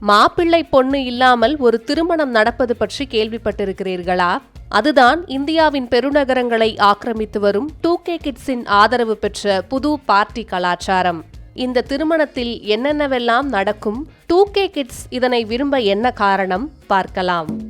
மாப்பிள்ளை பொண்ணு இல்லாமல் ஒரு திருமணம் நடப்பது பற்றி கேள்விப்பட்டிருக்கிறீர்களா? அதுதான் இந்தியாவின் பெருநகரங்களை ஆக்கிரமித்து வரும் டூ கே கிட்ஸின் ஆதரவு பெற்ற புது பார்ட்டி கலாச்சாரம். இந்த திருமணத்தில் என்னென்னவெல்லாம் நடக்கும்? டூ கே கிட்ஸ் இதனை விரும்ப என்ன காரணம்? பார்க்கலாம்.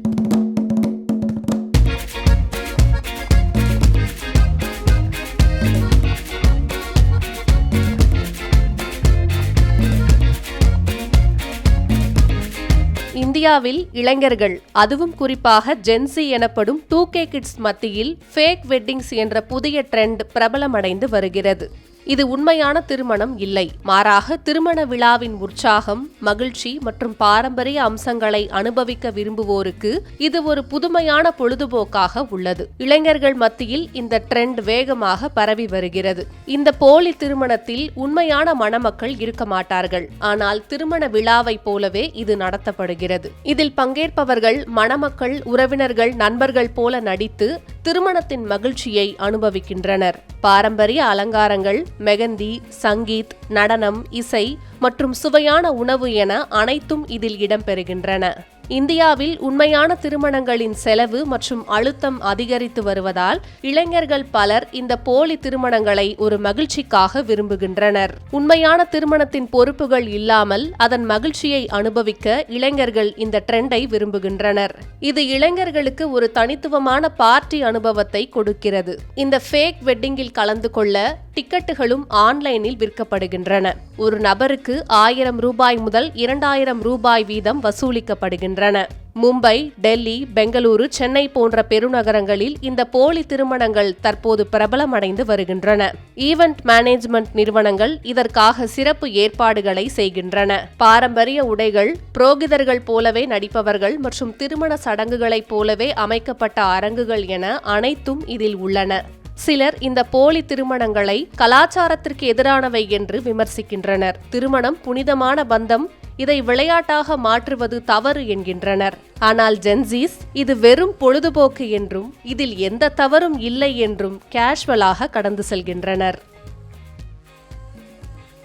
இந்தியாவில் இளைஞர்கள் அதுவும் குறிப்பாக ஜென்சி எனப்படும் டூ கே கிட்ஸ் மத்தியில் ஃபேக் வெட்டிங்ஸ் என்ற புதிய ட்ரெண்ட் பிரபலமடைந்து வருகிறது. இது உண்மையான திருமணம் இல்லை. மாறாக திருமண விழாவின் உற்சாகம் மகிழ்ச்சி மற்றும் பாரம்பரிய அம்சங்களை அனுபவிக்க விரும்புவோருக்கு இது ஒரு புதுமையான பொழுதுபோக்காக உள்ளது. இளைஞர்கள் மத்தியில் இந்த ட்ரெண்ட் வேகமாக பரவி வருகிறது. இந்த போலி திருமணத்தில் உண்மையான மணமக்கள் இருக்க மாட்டார்கள். ஆனால் திருமண விழாவை போலவே இது நடத்தப்படுகிறது. இதில் பங்கேற்பவர்கள் மணமக்கள் உறவினர்கள் நண்பர்கள் போல நடித்து திருமணத்தின் மகிழ்ச்சியை அனுபவிக்கின்றனர். பாரம்பரிய அலங்காரங்கள் மெகந்தி சங்கீத் நடனம் இசை மற்றும் சுவையான உணவு என அனைத்தும் இதில் இடம்பெறுகின்றன. இந்தியாவில் உண்மையான திருமணங்களின் செலவு மற்றும் அழுத்தம் அதிகரித்து வருவதால் இளைஞர்கள் பலர் இந்த போலி திருமணங்களை ஒரு மகிழ்ச்சிக்காக விரும்புகின்றனர். உண்மையான திருமணத்தின் பொறுப்புகள் இல்லாமல் அதன் மகிழ்ச்சியை அனுபவிக்க இளைஞர்கள் இந்த ட்ரெண்டை விரும்புகின்றனர். இது இளைஞர்களுக்கு ஒரு தனித்துவமான பார்ட்டி அனுபவத்தை கொடுக்கிறது. இந்த ஃபேக் வெட்டிங்கில் கலந்து கொள்ள டிக்கெட்டுகளும் ஆன்லைனில் விற்கப்படுகின்றன. ஒரு நபருக்கு ஆயிரம் ரூபாய் முதல் இரண்டாயிரம் ரூபாய் வீதம் வசூலிக்கப்படுகின்றன. மும்பை டெல்லி பெங்களூரு சென்னை போன்ற பெருநகரங்களில் இந்த போலி திருமணங்கள் தற்போது பிரபலமடைந்து வருகின்றன. ஈவெண்ட் மேனேஜ்மெண்ட் நிறுவனங்கள் இதற்காக சிறப்பு ஏற்பாடுகளை செய்கின்றன. பாரம்பரிய உடைகள் புரோகிதர்கள் போலவே நடிப்பவர்கள் மற்றும் திருமண சடங்குகளைப் போலவே அமைக்கப்பட்ட அரங்குகள் என அனைத்தும் இதில் உள்ளன. சிலர் இந்த போலி திருமணங்களை கலாச்சாரத்திற்கு எதிரானவை என்று விமர்சிக்கின்றனர். திருமணம் புனிதமான பந்தம் இதை விளையாட்டாக மாற்றுவது தவறு என்கின்றனர். ஆனால் ஜென்சிஸ் இது வெறும் பொழுதுபோக்கு என்றும் இதில் எந்த தவறும் இல்லை என்றும் கேஷுவலாக கடந்து செல்கின்றனர்.